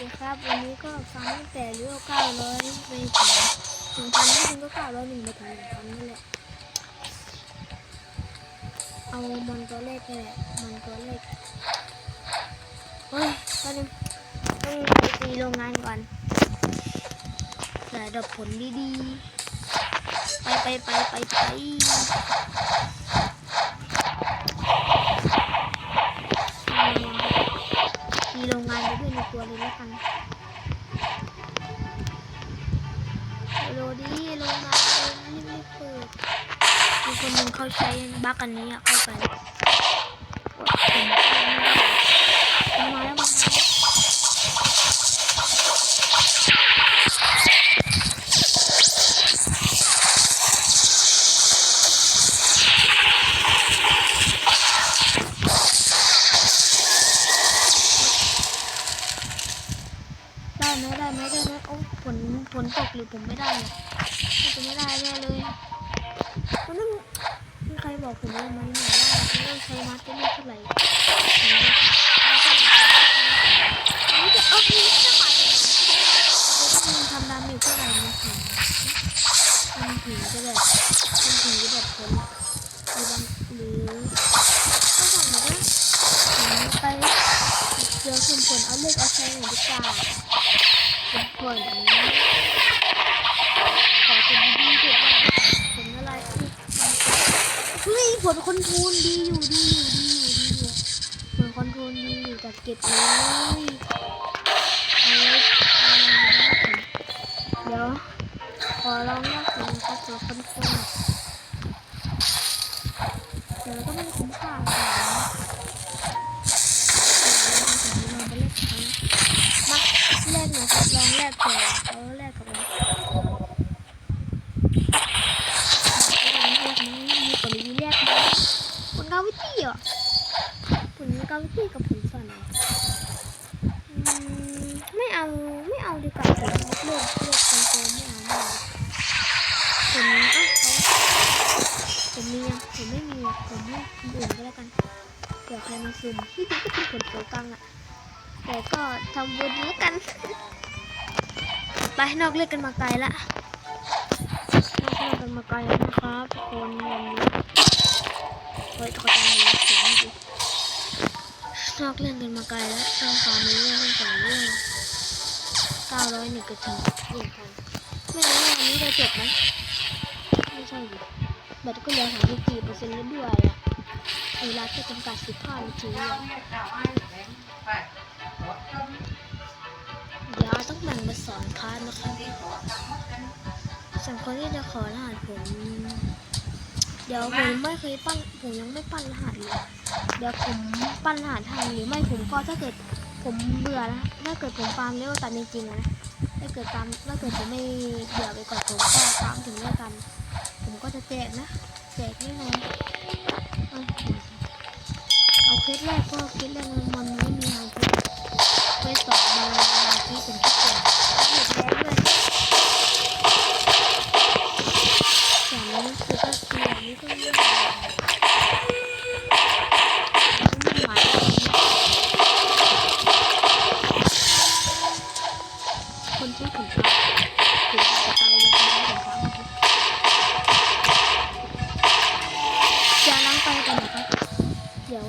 ดีครับ วันนี้ก็ฟังตั้งแต่เรื่องเก้าร้อยไปถึงถึงพันไม่ถึงก็เก้าร้อยหนึ่งไปถึงหนึ่งพันนี่แหละ เอามอนตัวเลขนี่แหละมอนตัวเลขเฮ้ยตอนนี้ต้องไปตีโรงงานก่อนแต่ดอกผลดีๆ ไปไปไปไปไป มีโรงงานไปด้วยในตัวเลยแล้วกันโรดีโรงงานรีบรีบเปิดมีคนหนึ่งเขาใช้บั๊กอันนี้อะเข้าไปกดปุ่ม ผมไม่ได้อะน่จะไม่ได้แน่เลยมันต้องมีใครบอกผมว่าไหมหน่อยว่ามันต้องใช้มัดได้เท่าไหร่ถึงจะเอาจะเอาที่จะขาดมันทำดาเมจเท่าไหร่มันถึงมันถึงจะแบบมันถึงจะแบบผลหรือบางหรือถ้าสั่งแบบว่าผมไปเจอคุณผลเอาเลือกเอาใช้หน่อยดีกว่าคุณผลขอเป็นดีๆเถอะผลอะไร เฮ้ยผลคอนโทรลดีอยู่ดีอยู่ดีอยู่ดีอยู่ผลคอนโทรลดีอยู่แต่เก็บเลย กาวิตี้เหรอผลกาวิตี้กับผลส่วนไหนอืมไม่เอาไม่เอาดีกว่าผมเลือกเลือกคอนโทรไม่เอาไม่เอาผมอะเขาผมมีอะผมไม่มีอะผมให้คนอื่นก็แล้วกันเผื่อใครมาซึมที่จริงก็เป็นผลโซกังอะแต่ก็ทำบุญแล้วกันไปนอกเลือกกันมาไกลละนอกเลือกกันมาไกลแล้วนะครับคนวันนี้ เฮ้ยตังค์หน่อยเสียงดินอกเรื่องกันมาไกลแล้วช่องความนี้เรื่องตั้งแต่เรื่องเก้าร้อยหนึ่งกระถึงหนึ่งพันไม่รู้ว่าวันนี้จะจบไหมไม่ใช่ดิแบตก็เหลือสามสิบสี่เปอร์เซ็นต์แล้วด้วยอะเวลาแค่จำกัดสิบห้านาทีเดี๋ยวต้องแบ่งเป็นสองพาร์ทนะคะส่วนคนที่จะขอรหัสผม เดี๋ยวผมไม่เคยปั้นผมยังไม่ปั้นรหัสเลยเดี๋ยวผมปั้นรหัสให้หรือไม่ผมก็ถ้าเกิดผมเบื่อแล้วถ้าเกิดผมฟาร์มเร็วตันจริงๆนะถ้าเกิดฟาร์มถ้าเกิดผมไม่เบื่อไปก่อนผมก็ฟาร์มถึงเร็วตัน ผมก็จะแจกนะแจกแน่นอนเอาเคสแรกก็เคสแรกมันไม่มีทางเคสสองมา เดี๋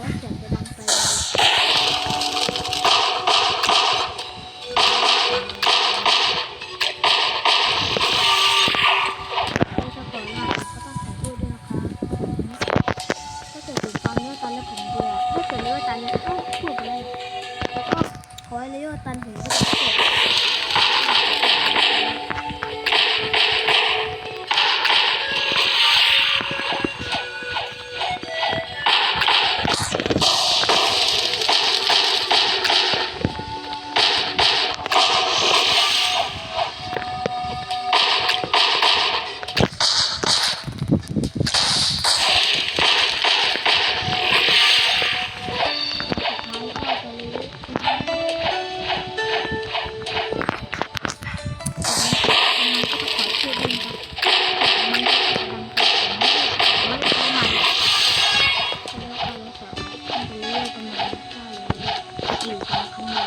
อยู่ตรงข้างใน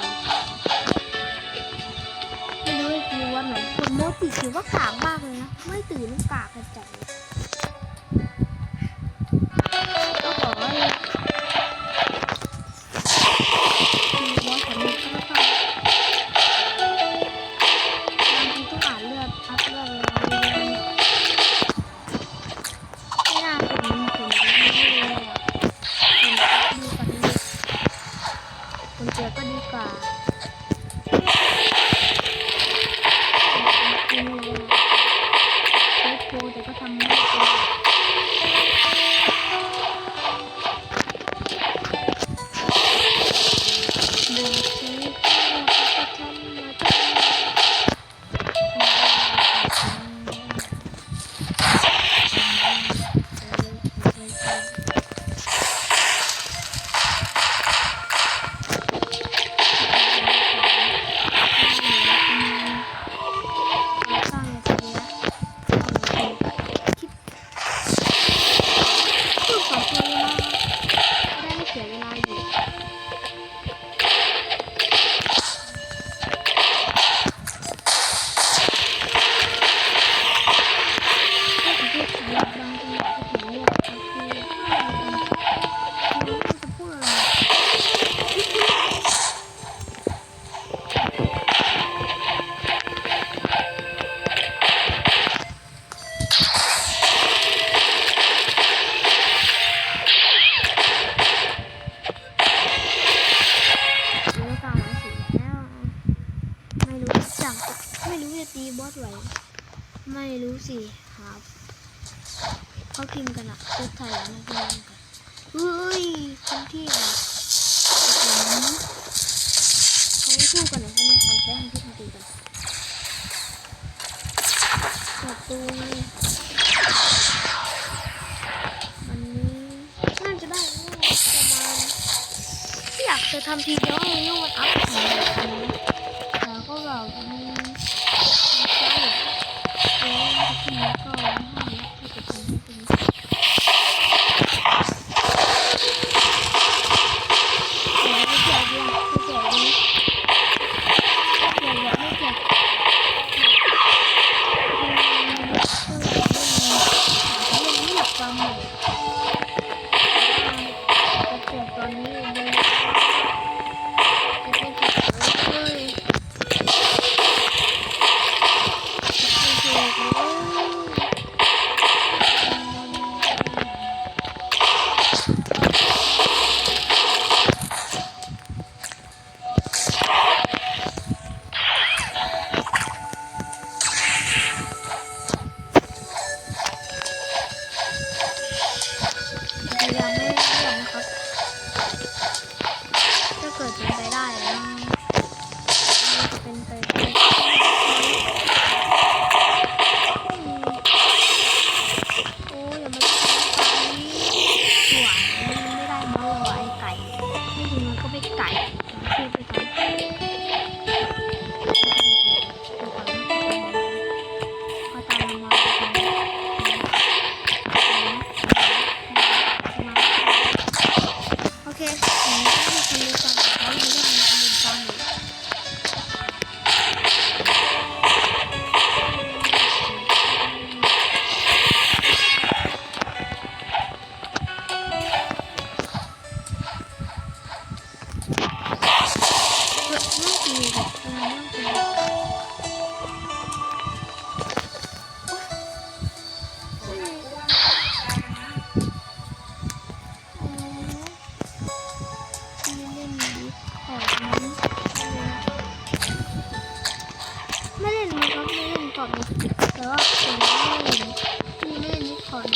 ไม่รู้ไอ้กีวันเหนคนโมจิถือว่ากากมากเลยนะ ไม่ตื่นกากกันจัดย ไม่รู้จะตีบอสไหว ไม่รู้สิครับเขาพิมพ์กันอะเซตไทยนะพิมพ์กันเฮ้ยคนที่แบบเสู้กันนะเขามีความแย่งที่ทำตีกันประตูมันนี้น่าจะได้ประมาณอยากจะทำทีเดียวเลยเนาะมันอัพของ ก่อนแต่ว่าผมไม่เล่นี่แม่นนี่ก่อน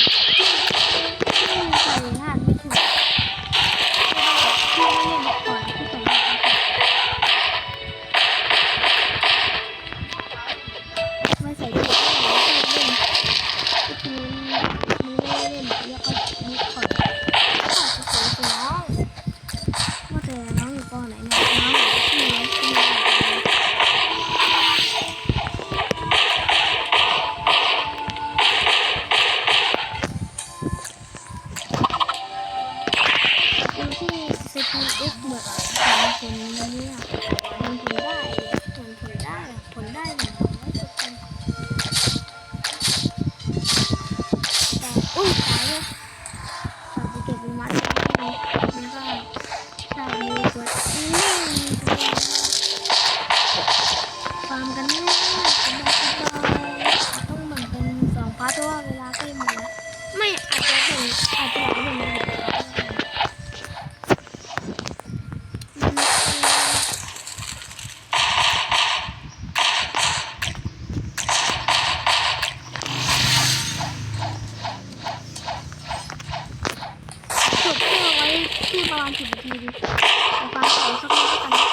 พูดประมาณสิบนาทีดีแต่ฟังเขงสักนิดกัน